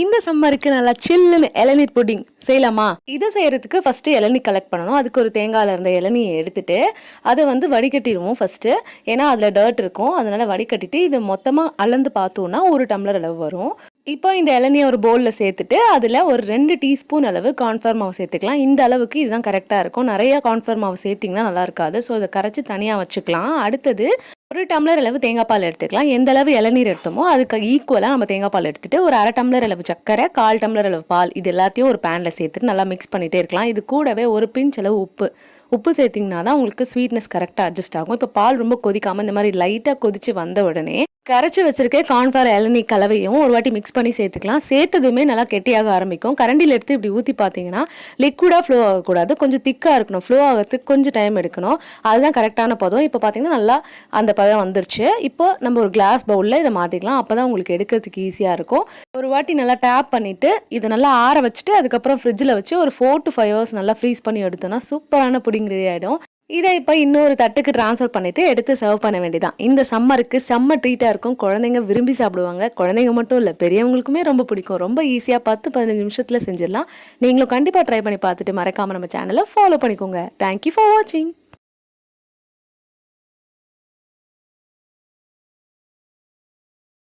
இந்த சம்மருக்கு நல்லா சில்லுன்னு இளநீர் புட்டிங் செய்யலாமா? இதை செய்யறதுக்கு ஃபர்ஸ்ட் இளநீ கலெக்ட் பண்ணணும். அதுக்கு ஒரு தேங்காயில் இருந்த இளநியை எடுத்துட்டு அதை வந்து வடிகட்டிடுவோம் ஃபர்ஸ்ட்டு ஏன்னா அதில் டர்ட் இருக்கும். அதனால வடிகட்டிட்டு இது மொத்தமாக அளந்து பார்த்தோன்னா ஒரு டம்ளர் அளவு வரும். இப்போ இந்த இளநியை ஒரு பவுலில் சேர்த்துட்டு அதில் ஒரு ரெண்டு டீஸ்பூன் அளவு கான்ஃபர் மாவு சேர்த்துக்கலாம். இந்த அளவுக்கு இதுதான் கரெக்டாக இருக்கும். நிறைய கான்ஃபர் மாவு சேர்த்திங்கன்னா நல்லா இருக்காது. ஸோ இதை கரைச்சி தனியாக வச்சுக்கலாம். அடுத்தது ஒரு டம்ளர் அளவு தேங்காய் பால் எடுத்துக்கலாம். எந்த அளவு இளநீர் எடுத்தோமோ அதுக்கு ஈக்குவலாக நம்ம தேங்காய் பால் எடுத்துட்டு ஒரு அரை டம்ளர் அளவு சக்கரை கால் டம்ளர் அளவு பால் இது எல்லாத்தையும் ஒரு பேனில் சேர்த்துட்டு நல்லா மிக்ஸ் பண்ணிகிட்டே இருக்கலாம். இது கூடவே ஒரு பிஞ்ச் அளவு உப்பு. உப்பு சேர்த்திங்கன்னா தான் உங்களுக்கு ஸ்வீட்னஸ் கரெக்டாக அட்ஜஸ்ட் ஆகும். இப்போ பால் ரொம்ப கொதிக்காமல் இந்த மாதிரி லைட்டாக கொதிச்சு வந்த உடனே கரைச்சி வச்சிருக்க கான்ஃபார் இளநீ கலவையும் ஒரு வாட்டி மிக்ஸ் பண்ணி சேர்த்துக்கலாம். சேர்த்ததுமே நல்லா கெட்டியாக ஆரம்பிக்கும். கரண்டியில் எடுத்து இப்படி ஊற்றி பார்த்தீங்கன்னா லிக்விடாக ஃப்ளோ ஆகக்கூடாது. கொஞ்சம் திக்காக இருக்கணும். ஃப்ளோ ஆகிறதுக்கு கொஞ்சம் டைம் எடுக்கணும். அதுதான் கரெக்டான பதம். இப்போ பார்த்தீங்கன்னா நல்லா அந்த பதம் வந்துருச்சு. இப்போ நம்ம ஒரு கிளாஸ் பவுலில் இதை மாற்றிக்கலாம் அப்போ தான் உங்களுக்கு எடுக்கிறதுக்கு ஈஸியாக இருக்கும். ஒரு வாட்டி நல்லா டேப் பண்ணிவிட்டு இதை நல்லா ஆற வச்சுட்டு அதுக்கப்புறம் ஃப்ரிட்ஜில் வச்சு ஒரு ஃபோர் டு ஃபைவ் ஹவர்ஸ் நல்லா ஃப்ரீஸ் பண்ணி எடுத்தோம்னா சூப்பரான புடிங் ரெடி ஆகிடும் இதை இப்போ இன்னொரு தட்டுக்கு ட்ரான்ஸ்ஃபர் பண்ணிட்டு எடுத்து சர்வ் பண்ண வேண்டியதான் இந்த சம்மருக்கு செம்ம ட்ரீட்டாக இருக்கும். குழந்தைங்க விரும்பி சாப்பிடுவாங்க. குழந்தைங்க மட்டும் இல்லை பெரியவங்களுக்குமே ரொம்ப பிடிக்கும். ரொம்ப ஈஸியாக பத்து பதினஞ்சு நிமிஷத்தில் செஞ்சிடலாம். நீங்களும் கண்டிப்பாக ட்ரை பண்ணி பார்த்துட்டு மறக்காமல் நம்ம சேனலை ஃபாலோ பண்ணிக்கோங்க. தேங்க்யூ ஃபார் வாட்சிங்